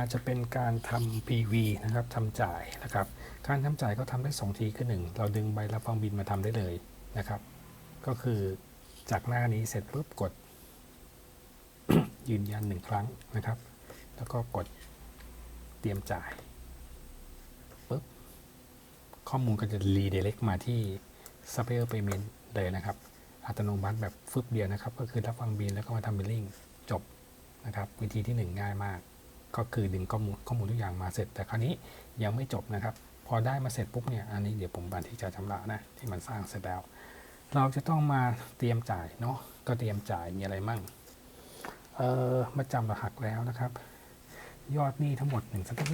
อาจจะเป็นการทำ PV นะครับทำจ่ายนะครับ การทำจ่ายก็ทำได้ 2 ทีคือหนึ่งเราดึงใบรับฟังบินมาทำได้เลยนะครับ ก็คือจากหน้านี้เสร็จปุ๊บกด ยืนยันหนึ่งครั้งนะครับ แล้วก็กดเตรียมจ่ายปุ๊บข้อมูลก็จะรีเดเ c t มาที่ Supplier Payment เลยนะครับ อัตโนมัติแบบฟึบเดียวนะครับ ก็คือรับฟังบินแล้วก็มาทำบิลลิ่งจบนะครับ วิธีที่หนึ่งง่ายมาก ก็คือดึงข้อมูลข้อมูลทุกอย่างมาเสร็จ แต่คราวนี้ยังไม่จบนะครับ พอได้มาเสร็จปุ๊บเนี่ยอันนี้เดี๋ยวผมบันที่จะชำระนะที่มันสร้างเสร็จแล้ว เราจะต้องมาเตรียมจ่ายเนาะก็เตรียมจ่ายมีอะไรมั่งเออมาจำรหักแล้วนะครับ ยอดหนี้ทั้งหมดหนึ่งสต็อก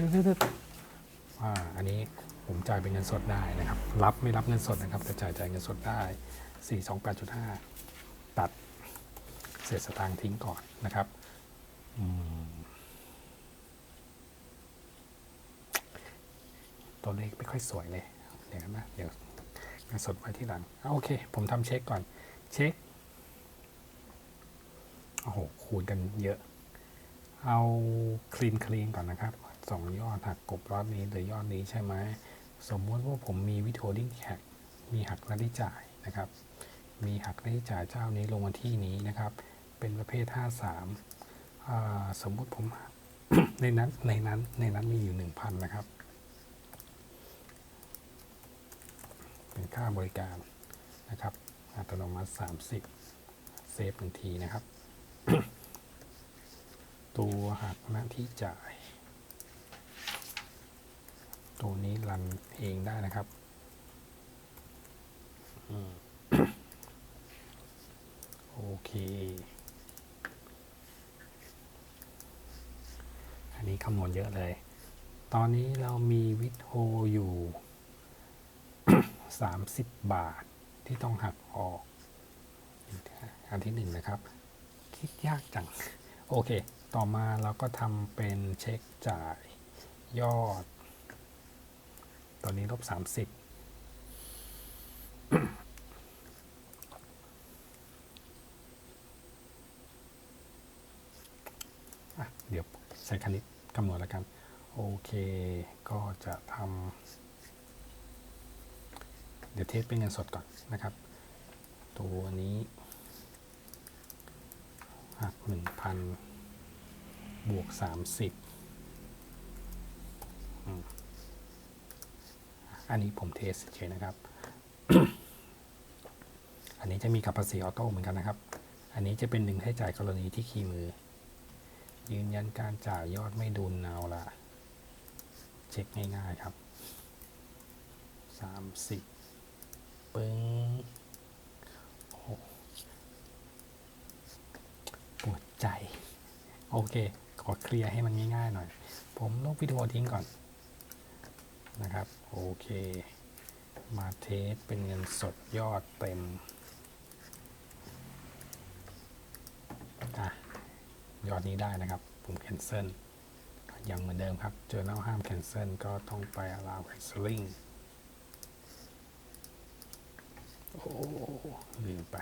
อ่าอันนี้ผมจ่ายเป็นเงินสดได้นะครับ รับไม่รับเงินสดนะครับแต่จ่ายจ่ายเงินสดได้ 428.5 ตัดเศษสตางค์ทิ้งก่อนนะครับ อืม ตัวเลขไม่ค่อยสวยเลย เดี๋ยวนะเดี๋ยวเงินสดไว้ที่หลังอโอเค ผมทำเช็คก่อน เช็ค โอ้โห คูณกันเยอะ เอาคลีนคลีนก่อนนะครับสองยอดหักกบรอบนี้หรือยอดนี้ใช่ไหม สมมติว่าผมมีวิโทดิ้งแขกมีหักรายได้จ่ายนะครับ มีหักรายได้จ่ายเจ้านี้ลงวันที่นี้นะครับ เป็นประเภท 53อ่าสมมุติผมในนั้นในนั้นในนั้นมีอยู่ 1,000 นะครับ เป็น ค่าบริการนะครับ อัตโนมัติ 30 เซฟหนึ่งทีนะครับ ตัวหักหน้าที่จ่าย ตัวนี้รันเองได้นะครับโอเค อันนี้คำนวณเยอะเลย ตอนนี้เรามีวิทโฮอยู่ 30 บาทที่ต้องหักออก อันที่หนึ่งนะครับ คิดยากจัง โอเค ต่อมาเราก็ทำเป็นเช็คจ่ายยอด ตอนนี้ลบ 30เดี๋ยวใช้คณิตคำนวณแล้วกัน โอเค ก็จะทำ เดี๋ยวเทสเป็นเงินสดก่อนนะครับ ตัวนี้หักหนึ่งพันบวกสามสิบอันนี้ผมเทสเฉยนะครับ อันนี้จะมีกับภาษีออโต้เหมือนกันนะครับ อันนี้จะเป็นหนึ่งให้จ่ายกรณีที่คีย์มือ ยืนยันการจ่ายยอดไม่ดุลเอาละเช็คง่ายๆครับ 30 ปึ้งปวดใจ โอเค ขอเคลียร์ให้มันง่ายๆหน่อย ผมลบวิดีโอทิ้งก่อน นะครับ โอเค มาเทสเป็นเงินสดยอดเต็ม อะ ยอดนี้ได้นะครับ ผม cancel ยังเหมือนเดิมครับ เจอแล้วห้าม cancel ก็ต้องไป allow canceling โอ้ลืมไป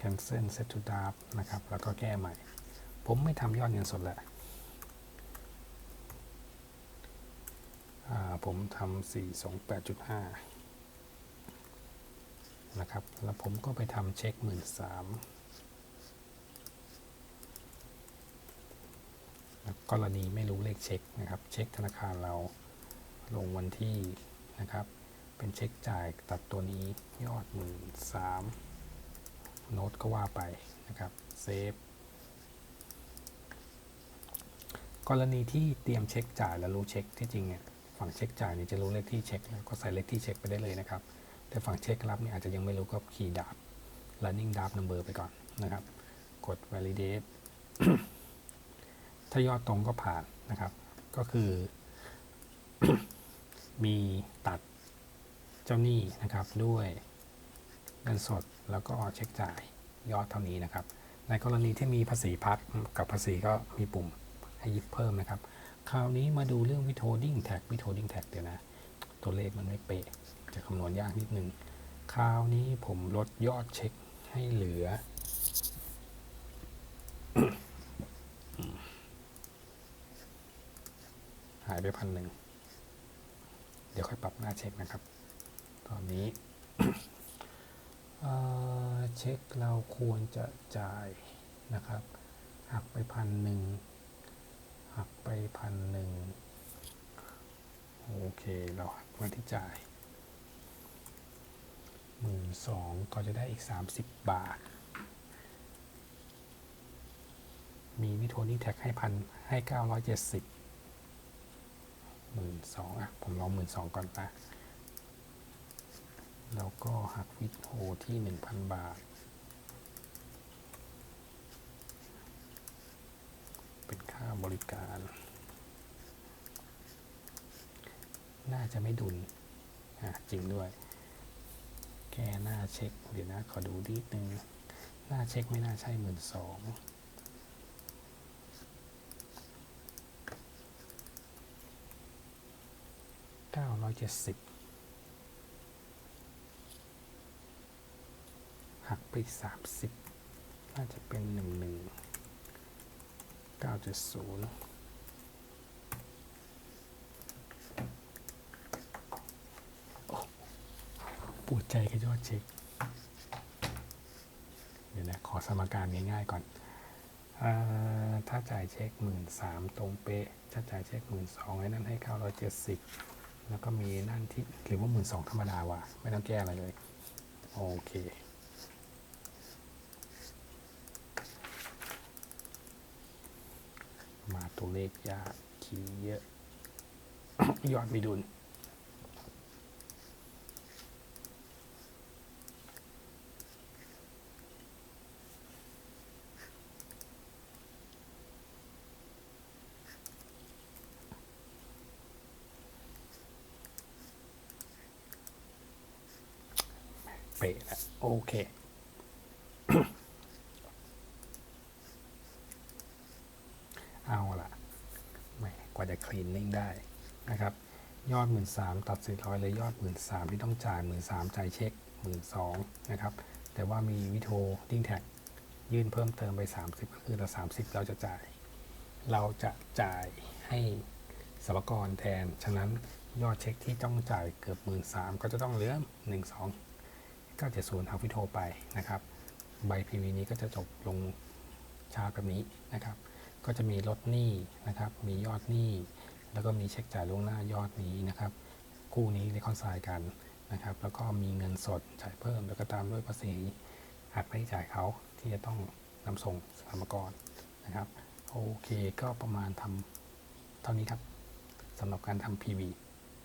cancel set to draft นะครับ แล้วก็แก้ใหม่ ผมไม่ทำยอดเงินสดแหละอ่าผมทำ428.5นะครับ แล้วผมก็ไปทำเช็คหมื่นสาม กรณีไม่รู้เลขเช็คนะครับ เช็คธนาคารเราลงวันที่นะครับ เป็นเช็คจ่ายตัดตัวนี้ยอดหมื่นสามโน้ตก็ว่าไปนะครับเซฟกรณีที่เตรียมเช็คจ่ายแล้วรู้เช็คที่จริงเนี่ยฝั่งเช็คจ่ายเนี่ยจะรู้เลขที่เช็คแล้วก็ใส่เลขที่เช็คไปได้เลยนะครับ แต่ฝั่งเช็ครับเนี่ยอาจจะยังไม่รู้ก็คีย์ดาบ running d a r number ไปก่อนนะครับ กด validate ถ้ายอดตรงก็ผ่านนะครับ ก็คือ มีตัดเจ้าหนี้นะครับด้วยเงินสดแล้วก็เช็คจ่ายยอดเท่านี้นะครับ ในกรณีที่มีภาษีพักกับภาษีก็มีปุ่มให้ยิบเพิ่มนะครับ คราวนี้มาดูเรื่อง withholding tax withholding tax เดี๋ยวนะ ตัวเลขมันไม่เป๊ะจะคำนวณยากนิดนึง คราวนี้ผมลดยอดเช็คให้เหลือ หายไปพันหนึ่ง เดี๋ยวค่อยปรับหน้าเช็คนะครับ ตอนนี้เเช็คเราควรจะจ่ายนะครับ หักไปพันหนึ่ง หักไปพันหนึ่ง โอเค เราหักมาที่จ่ายหมื่นสองก็จะได้อีก 30 บาท มีวิโทนี่แท็กให้พันให้ 970หมื่ นสองอะ ผมลองหมื่นสองก่อนนะ แล้วก็หักวิทโอที่1,000บาท เป็นค่าบริการ น่าจะไม่ดุลอะจริงด้วย แกหน้าเช็ค เดี๋ยวนะ ขอดูนิดนึง หน้าเช็คไม่น่าใช่หมื่นสอง ก้าร้อยเจ็ดสิบหักไปสามสิบน่าจะเป็นหนึ่งหนึ่งเก้าเจุดศูนย์ปวดใจกับยอดเช็ค เดี๋ยวนะ ขอสมการง่ายๆก่อนถ้าจ่ายเช็คหมื่นสามตรงเป๊ะถ้าจ่ายเช็คหมื่นสองไอ้นั่นให้เก้าร้อยเจ็ดสิบ แล้วก็มีนั่นที่หรือว่าหมื่นสองธรรมดาว่ะ ไม่ต้องแก้อะไรเลย โอเค มาตัวเลขยากคีย์เยอะ ยอดไม่ดุล เป๊ะแล้วโอเค เอาละแหมกว่าจะคลีนนิ่งได้นะครับ ยอด 1 3ื่นตัด400เลยยอด 1 3ื่นที่ต้องจ่าย 1 3ื่นจ่ายเช็ค 1 2ื่นนะครับ แต่ว่ามีวิโทดิ้งแท็กยื่นเพิ่มเติมไป 30 ก็คือเรา30 เราจะจ่าย เราจะจ่ายให้สรรพกรแทน ฉะนั้นยอดเช็คที่ต้องจ่ายเกือบ 1 3ื่นก็จะต้องเหลือ 1 2 970หักวิโทไปนะครับใบ PV นี้ก็จะจบลงชาร์จแบบนี้นะครับ ก็จะมีลดหนี้นะครับ มียอดหนี้ แล้วก็มีเช็คจ่ายล่วงหน้ายอดนี้นะครับคู่นี้เรคอนไซน์กันนะครับ แล้วก็มีเงินสดจ่ายเพิ่ม แล้วก็ตามด้วยภาษีหักไปจ่ายเขาที่จะต้องนำส่งสรรพากรนะครับ โอเคก็ประมาณทำเท่านี้ครับสำหรับการทำ PV